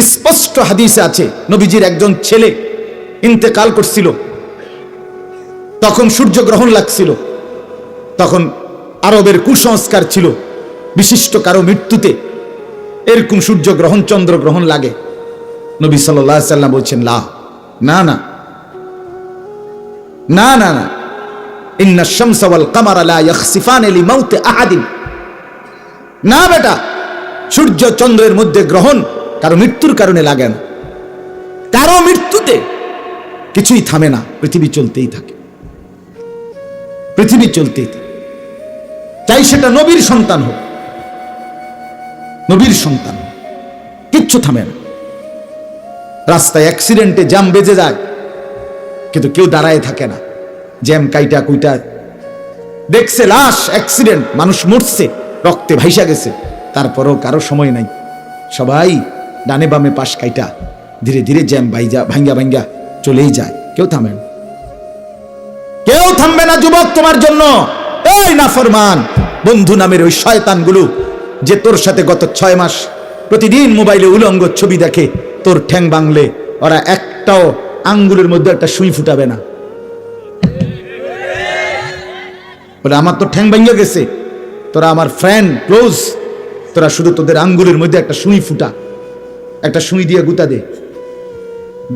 স্পষ্ট হাদিসে আছে, নবীজির একজন ছেলে ইন্তেকাল করছিল। তখন সূর্য গ্রহণ লাগছিল। তখন আরবের কুসংস্কার ছিল। বিশিষ্ট কারও মৃত্যুতে এরকম সূর্য গ্রহণ চন্দ্র গ্রহণ লাগে। নবী সাল্লাহ সাল্লাম বলছেন, লা, না না। না না না। ইন্না শামসা ওয়াল কামারা লা ইয়াখসিফান লিমাউতি আহাদিন। না, বেটা। সূর্য চন্দ্রের মধ্যে গ্রহণ কারও মৃত্যুর কারণে লাগে না। কারও মৃত্যুতে কিছুই থামে না। পৃথিবী চলতেই থাকে। পৃথিবী চলতেই থাকে। চাই সেটা নবীর সন্তান হোক, নবীর সন্তান। কিচ্ছু থামে না। রাস্তায় অ্যাক্সিডেন্টে জ্যাম বেজে যায়, কিন্তু কেউ দাঁড়ায় থাকে না। জ্যাম কাইটা কুইটা দেখছে, লাশ, অ্যাক্সিডেন্ট, মানুষ মরছে, রক্তে ভাইসা গেছে। তারপরও কারও সময় নাই। সবাই ডানে বামে পাশ কাইটা, ধীরে ধীরে জ্যাম ভাইজা ভাঙ্গা ভাঙ্গা চলেই যায়। কেউ থামে কেউ থামবে না যুবক তোমার জন্য। এই না ফরমান, বন্ধু নামের ওই শয়তানগুলো, যে তোর সাথে গত ছয় মাস প্রতিদিন মোবাইলে উলঙ্গ ছবি দেখে তোর ঠ্যাং বাংলে, ওরা একটাও আঙ্গুলের মধ্যে একটা সুই ফুটাবে না। বলে, আমার তো ঠ্যাং ভাঙ্গে গেছে। তোরা আমার ফ্রেন্ড ক্লোজ তোরা শুধু তোদের আঙ্গুলের মধ্যে একটা সুই ফুটা। একটা সুই দিয়ে গুতা দে।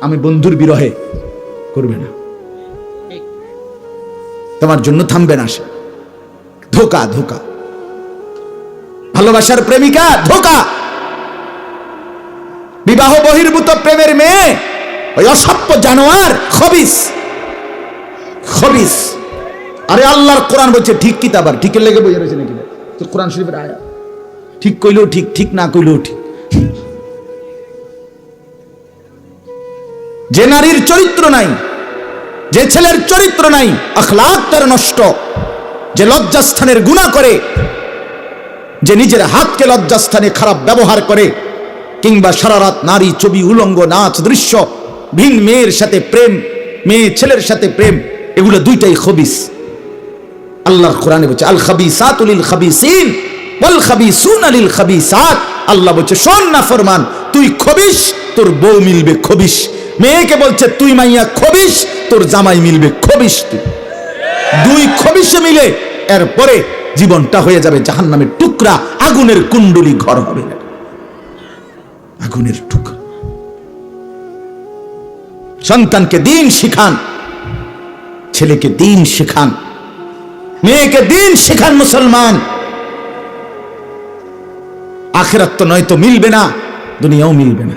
আমি বন্ধুর বিরহে করবে না। তোমার জন্য থামবে না সে। ধোকা ধোকা। ভালোবাসার প্রেমিকা, ধোকা। বিবাহ বহির্ভূত প্রেমের মেয়ে, ওই অসভ্য জানোয়ার, খবিস। খবিস। আরে আল্লাহর কোরআন বলছে, ঠিক কি আবার? ঠিকের লেগে বইয়া রয়েছে নাকি? কোরআন শরীফের আয়া ঠিক কইলেও ঠিক ঠিক না কইলেও ঠিক। যে নারীর চরিত্র নাই, যে ছেলের চরিত্র নাই, আখলাক তার নষ্ট, যে লজ্জাস্থানের গুণা করে, যে নিজের হাতকে লজ্জাস্থানে খারাপ ব্যবহার করে, কিংবা সারা রাত নারী ছবি, উলঙ্গ নাচ, দৃশ্য, ভিন মেয়ের সাথে প্রেম, মেয়ে ছেলের সাথে প্রেম, এগুলো দুইটাই খবিস। আল্লাহর কোরআনে বলছে, আল খাবিসাত লিল খাবিসিন, ওয়াল খাবিসুন লিল খাবিসাত। আল্লাহ বলছে, শোন না ফরমান, তুই খবিস, তোর বউ মিলবে খবিস। মেয়েকে বলছে, তুই মাইয়া খবিস তোর জামাই মিলবে খবিস তুই। দুই খবিসে মিলে এরপরে জীবনটা হয়ে যাবে জাহান্নামের টুকরা, আগুনের কুণ্ডলি ঘর হবে না। আগুনের টুকরা। সন্তানকে দিন শিখান, ছেলেকে দিন শিখান, মেয়েকে দিন শেখান মুসলমান। আখেরাত তো নয়তো মিলবে না, দুনিয়াও মিলবে না।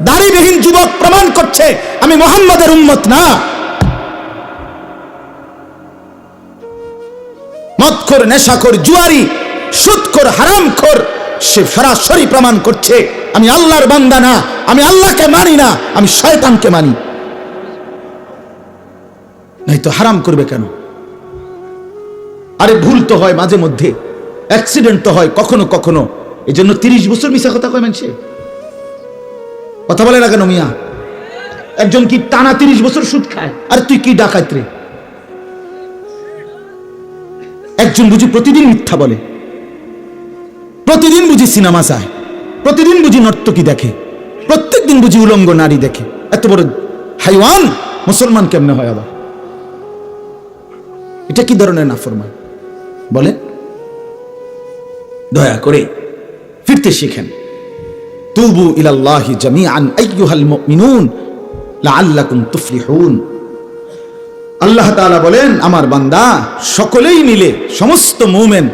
দাড়িবিহীন যুবক প্রমাণ করছে, আমি মোহাম্মদের উম্মত না। মদখোর, নেশাখোর, জুয়ারি, সুদখোর, হারামখোর, সে সরাসরি প্রমাণ করছে, আমি আল্লাহর বান্দা না, আমি আল্লাহকে মানি না, আমি শয়তানকে মানি। নাই তো হারাম করবে কেন? আরে ভুল তো হয় মাঝে মধ্যে, অ্যাক্সিডেন্ট তো হয় কখনো কখনো এই জন্য তিরিশ বছর মিশা কথা কয় মানুষে। কথা বলে না কেন মিয়া? একজন কি টানা তিরিশ বছর সুদ খায়? আর তুই কি ডাকাত রে? একজন বুঝি প্রতিদিন মিথ্যা বলে। প্রতিদিন বুঝি সিনেমা চায়। প্রতিদিন বুঝি নর্তকী দেখে। প্রত্যেক দিন বুঝি উলঙ্গ নারী দেখে। এত বড় হাইওয়ান মুসলমান কেমনে হয় আবার? এটা কি ধরনের নাফরমান? বলে দয়া করে ফিরতে শিখেন। তুবু ইলাল্লাহি জামিআন, আইয়ুহাল মুমিনুন, লাআল্লাকুম তুফলিহুন। আল্লাহ তাআলা বলেন, আমার বান্দা, সকলেই মিলে, সমস্ত মুমিন,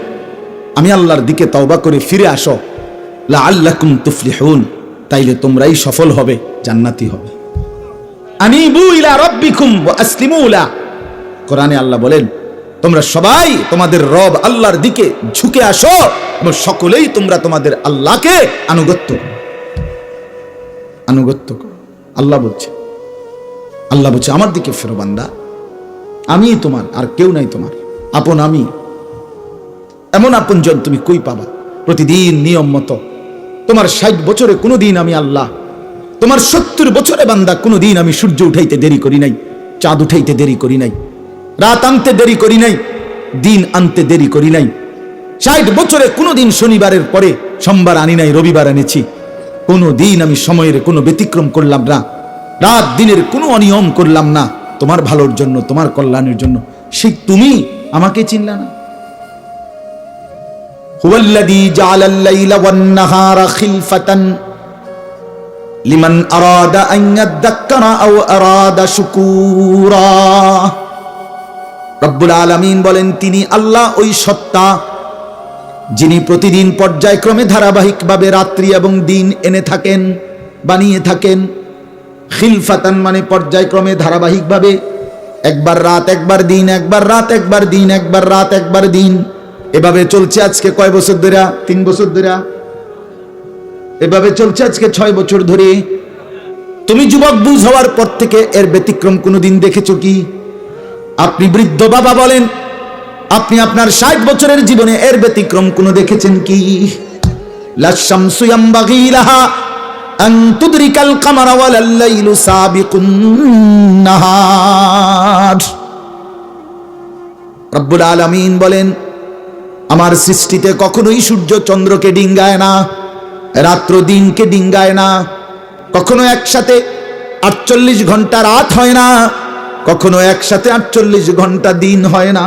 আমি আল্লাহর দিকে তওবা করে ফিরে আসো। লাআল্লাকুম তুফলিহুন, তাইলে তোমরাই সফল হবে, জান্নাতি হবে। আনিবু ইলা রাব্বিকুম ওয়া আসলিমু লা কোরআনে আল্লাহ বলেন, তোমরা সবাই তোমাদের রব আল্লাহর দিকে ঝুঁকে আসো এবং সকলেই তোমরা তোমাদের আল্লাহকে আনুগত্য। আনুগত্য করো। আল্লাহ বলছে আল্লাহ বলছে, আমার দিকে ফেরো বান্দা। আমি তোমার, আর কেউ নাই তোমার। আপন আমি। এমন আপনজন তুমি কই পাবা? প্রতিদিন নিয়ম মতো। তোমার ষাট বছরে কোনোদিন আমি আল্লাহ, তোমার সত্তর বছরে বান্দা কোনোদিন আমি সূর্য উঠাইতে দেরি করি নাই, চাঁদ উঠাইতে দেরি করি নাই, রাত আনতে দেরি করি নাই, দিন আনতে দেরি করি নাই। ষাট বছরে কোনোদিন শনিবারের পরে সোমবার আনি নাই, রবিবার এনেছি। কোনো দিন আমি সময়ের কোনো ব্যতিক্রম করলাম না। রাত দিনের কোনো অনিয়ম করলাম না। তোমার ভালোর জন্য, তোমার কল্যাণের জন্য। সে তুমি আমাকে চিনলা না। শুকুরা। রব্বুল বলেন, তিনি আল্লাহ ওই সত্তা যিনি প্রতিদিন পর্যায়ক্রমে ধারাবাহিকভাবে রাত্রি এবং দিন এনে থাকেন, বানিয়ে থাকেন। খিলফাতান মানে পর্যায়ক্রমে ধারাবাহিকভাবে একবার রাত, একবার দিন, একবার রাত, একবার দিন, একবার রাত, একবার দিন। এভাবে চলছে আজকে কয় বছর ধরে? তিন বছর ধরে। এভাবে চলছে আজকে ছয় বছর ধরে। তুমি যুবক বুঝ হওয়ার পর থেকে এর ব্যতিক্রম কোনোদিন দেখেছ কি? আপনি বৃদ্ধ বাবা বলেন আপনি আপনার ষাট বছরের জীবনে এর ব্যতিক্রম কোনো দেখেছেন কি? বলেন, আমার সৃষ্টিতে কখনোই সূর্য চন্দ্রকে ডিঙ্গায় না, রাত্র দিনকে ডিঙ্গায় না, কখনো একসাথে আটচল্লিশ ঘণ্টা রাত হয় না, কখনো একসাথে আটচল্লিশ ঘণ্টা দিন হয় না।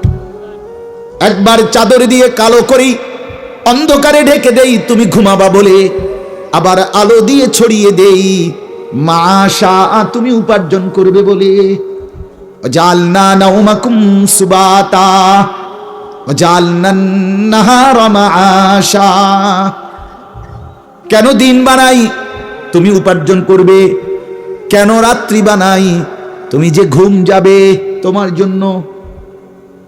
একবার চাদর দিয়ে কালো করি, অন্ধকারে ঢেকে দেই, তুমি ঘুমাবা বলে। আবার আলো দিয়ে ছড়িয়ে দেই মাশা তুমি উপার্জন করবে বলে। সুবাতা কেন দিন বানাই, তুমি উপার্জন করবে? কেন রাত্রি বানাই, তুমি যে ঘুম যাবে, তোমার জন্য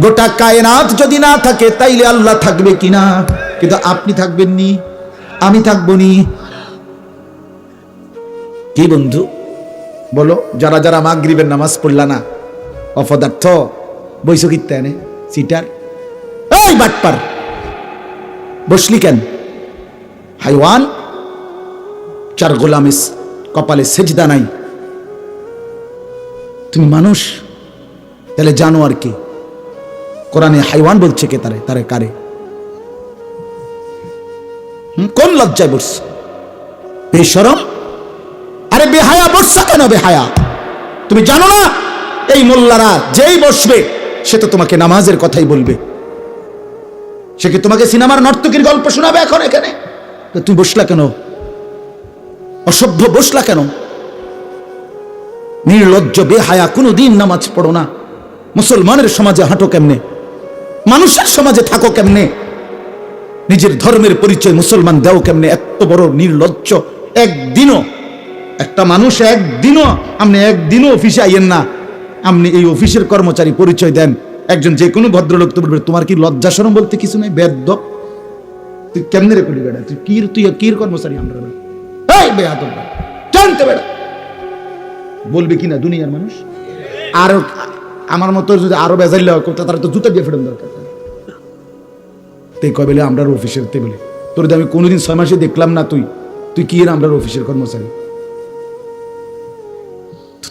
গোটা কায়নাত যদি না থাকে, তাইলে আল্লাহ থাকবে কিনা? কিন্তু আপনি থাকবেন নি, আমি থাকব নি। কি বন্ধু? বলো, যারা যারা মা মাগরিবের নামাজ পড়লা না, অপদার্থ বৈশ সিটার? এই বাটপার! বসলি কেন? হাইওয়ান? চার গোলামিস কপালে সেজদা নাই। তুমি মানুষ? তাহলে জানো আর কি? কোরআনে হাইওয়ান বলছে কে তারে? তারে কারে? কোন লজ্জায় বসছে? বেসরম আরে বেহায়া বসছা কেন বেহায়া? তুমি জানো না? এই মোল্লারা যেই বসবে, সে তো তোমাকে নামাজের কথাই বলবে। সে কি তোমাকে সিনেমার নর্তকীর গল্প শোনাবে এখন এখানে? তুমি বসলা কেন? অসভ্য বসলা কেন? নির্লজ্জ, বেহায়া কোনো দিন নামাজ পড়ো না। মুসলমানের সমাজে হাঁটো কেমনে? মানুষের সমাজে থাকো কেমনে? নিজের ধর্মের পরিচয় মুসলমান দেও কেমনে? এত বড় নির্লজ্জ। একদিনও, একটা মানুষ একদিনও, আপনি একদিনও অফিসে আইয়েন না। আপনি এই অফিসের কর্মচারী পরিচয় দেন। একজন যে কোনো ভদ্রলোক তো বলবে, তোমার কি লজ্জা শরম বলতে কিছু নাই? বেদ্য তুই কেমনে রে করি বেড়া তুই কির তুই কির কর্মচারী আমরা এই জানতে বেড়া বলবে কি না দুনিয়ার মানুষ? আর আমার মতো যদি আরও বেজাইলে করতে তারা তো জুতা দিয়ে ফেরন দরকার। তে কবেলে আমরা অফিসের, তে বলে, তোর আমি কোনোদিন ছয় মাসে দেখলাম না তুই তুই কি আমরা অফিসের কর্মচারী?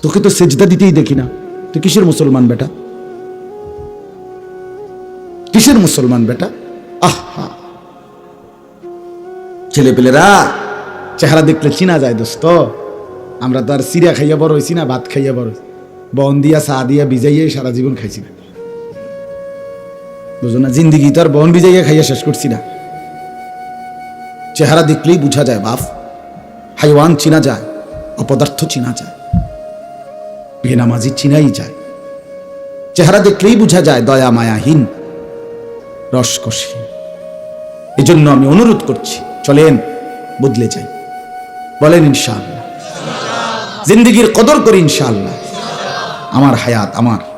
তোকে তো সেজদা দিতেই দেখি না। তুই কিসের মুসলমান বেটা? কিসের মুসলমান বেটা? আহা ছেলেপেলেরা, চেহারা দেখলে চিনা যায় দোস্ত। আমরা তো আর সিরা খাইয়া বড় হয়েছি না, ভাত খাইয়া বড় হইছি। বন দিয়া, চা দিয়া ভিজাইয়া সারা জীবন খাইছি না বুঝো না, জিন্দিগি তো আর বন ভিজাইয়া খাইয়া শেষ করছি না। চেহারা দেখলেই বোঝা যায়, বাপ। হাইওয়ান চিনা যায়, অপদার্থ চিনা যায়, বেনামাজি চিনাই যায়। চেহারা দেখলেই বোঝা যায়, দয়া মায়াহীন রসকসহীন এজন্য আমি অনুরোধ করছি, চলেন, বদলে যাই। বলেন ইনশাআল্লাহ। জিন্দিগির কদর করি ইনশাআল্লাহ। আমার হায়াত আমার